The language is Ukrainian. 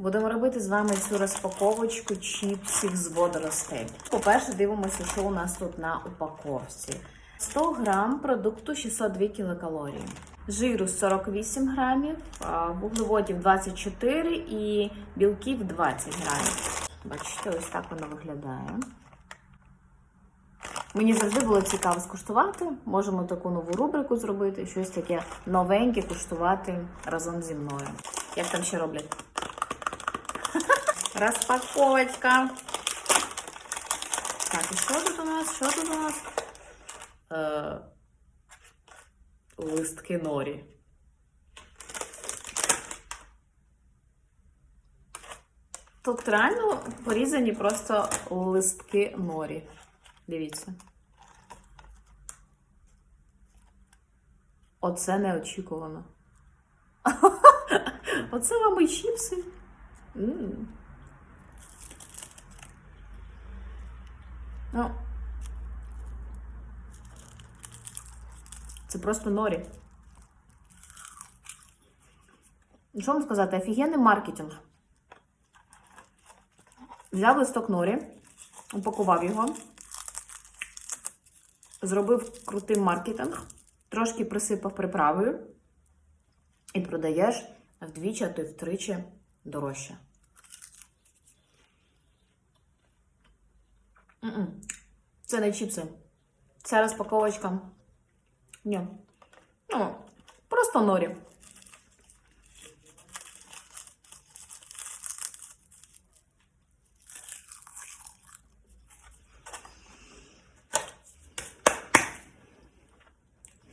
Будемо робити з вами цю розпаковочку чіпсів з водоростей. По-перше, дивимося, що у нас тут на упаковці. 100 грам продукту 602 кілокалорії. Жиру 48 грамів, вуглеводів 24 і білків 20 грамів. Бачите, ось так воно виглядає. Мені завжди було цікаво скуштувати. Можемо таку нову рубрику зробити, щось таке новеньке куштувати разом зі мною. Як там ще роблять? Розпаковочка. Так, і що тут у нас? Що тут у нас? Е, листки норі. Тут реально порізані просто листки норі. Дивіться. Оце неочікувано. Оце вам і чіпси. Ну. Це просто норі. Що вам сказати? Офігенний маркетинг. Взяв листок норі, упакував його, зробив крутий маркетинг, трошки присипав приправою і продаєш вдвічі, а то й втричі дорожче. М-м. Це не чіпси. Це розпаковочка. Ні. Ну, просто норі.